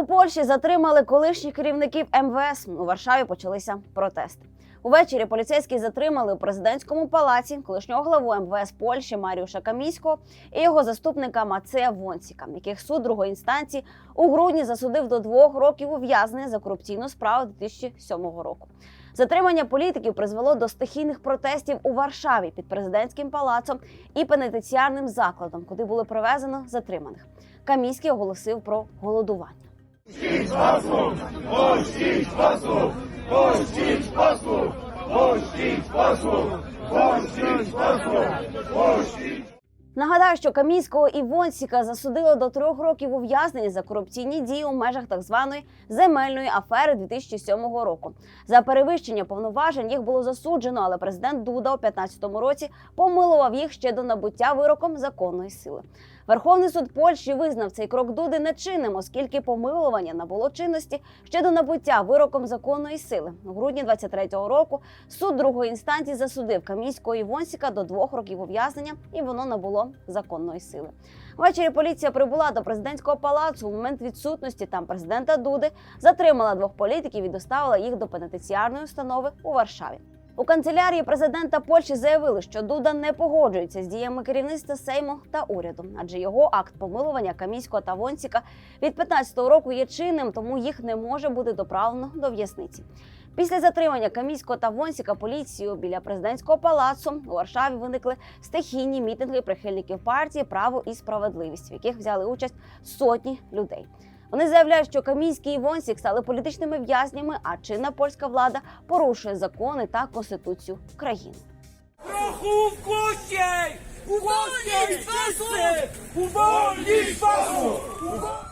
У Польщі затримали колишніх керівників МВС. У Варшаві почалися протести. Увечері поліцейські затримали у президентському палаці колишнього главу МВС Польщі Маріуша Каміського і його заступника Мацея Вонсіка, яких суд другої інстанції у грудні засудив до двох років ув'язнення за корупційну справу 2007 року. Затримання політиків призвело до стихійних протестів у Варшаві під президентським палацом і пенітенціарним закладом, куди було привезено затриманих. Каміський оголосив про голодування. Пустіть послуг! Пустіть послуг! Пустіть послуг! Пустіть послуг! Пустіть послуг! Пустіть! Нагадаю, що Камійського і Вонсіка засудили до трьох років ув'язнення за корупційні дії у межах так званої земельної афери 2007 року. За перевищення повноважень їх було засуджено, але президент Дуда у 2015 році помилував їх ще до набуття вироком законної сили. Верховний суд Польщі визнав цей крок Дуди нечинним, оскільки помилування набуло чинності ще до набуття вироком законної сили. У грудні 23-го року суд другої інстанції засудив Камійського і Вонсіка до двох років ув'язнення, і воно набуло законної сили. Ввечері поліція прибула до президентського палацу. У момент відсутності там президента Дуди затримала двох політиків і доставила їх до пенітенціарної установи у Варшаві. У канцелярії президента Польщі заявили, що Дуда не погоджується з діями керівництва Сейму та уряду, адже його акт помилування Камійського та Вонсіка від 15-го року є чинним, тому їх не може бути доправлено до в'язниці. Після затримання Камійського та Вонсіка поліцією біля президентського палацу у Варшаві виникли стихійні мітинги прихильників партії Право і справедливість, в яких взяли участь сотні людей. Вони заявляють, що Камійський і Вонсік стали політичними в'язнями, а чинна польська влада порушує закони та конституцію країни. Prochów głośniej! Głośniej вас! Uwolnić Pazów!